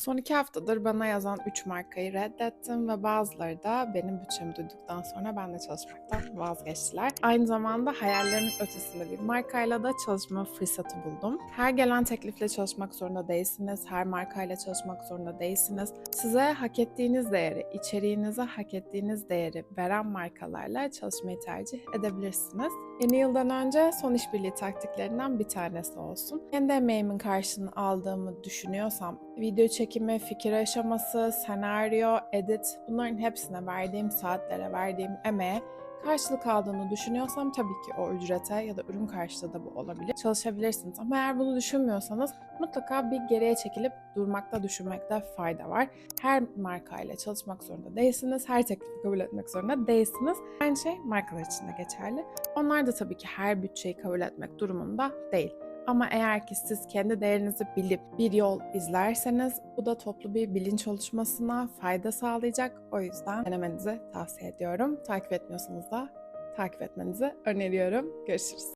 Son iki haftadır bana yazan 3 markayı reddettim ve bazıları da benim bütçemi duyduktan sonra benimle çalışmaktan vazgeçtiler. Aynı zamanda hayallerimin ötesinde bir markayla da çalışma fırsatı buldum. Her gelen teklifle çalışmak zorunda değilsiniz, her markayla çalışmak zorunda değilsiniz. Size hak ettiğiniz değeri, içeriğinize hak ettiğiniz değeri veren markalarla çalışmayı tercih edebilirsiniz. Yeni yıldan önce son işbirliği taktiklerinden bir tanesi olsun. Kendi emeğimin karşılığını aldığımı düşünüyorsam, video çekimi, fikir aşaması, senaryo, edit bunların hepsine verdiğim saatlere, verdiğim emeğe karşılık aldığını düşünüyorsam tabii ki o ücrete ya da ürün karşılığı da bu olabilir. Çalışabilirsiniz ama eğer bunu düşünmüyorsanız mutlaka bir geriye çekilip durmakta düşünmekte fayda var. Her markayla çalışmak zorunda değilsiniz. Her teklifi kabul etmek zorunda değilsiniz. Aynı şey markalar için de geçerli. Onlar da tabii ki her bütçeyi kabul etmek durumunda değil. Ama eğer ki siz kendi değerinizi bilip bir yol izlerseniz bu da toplu bir bilinç oluşmasına fayda sağlayacak. O yüzden denemenizi tavsiye ediyorum. Takip etmiyorsanız da takip etmenizi öneriyorum. Görüşürüz.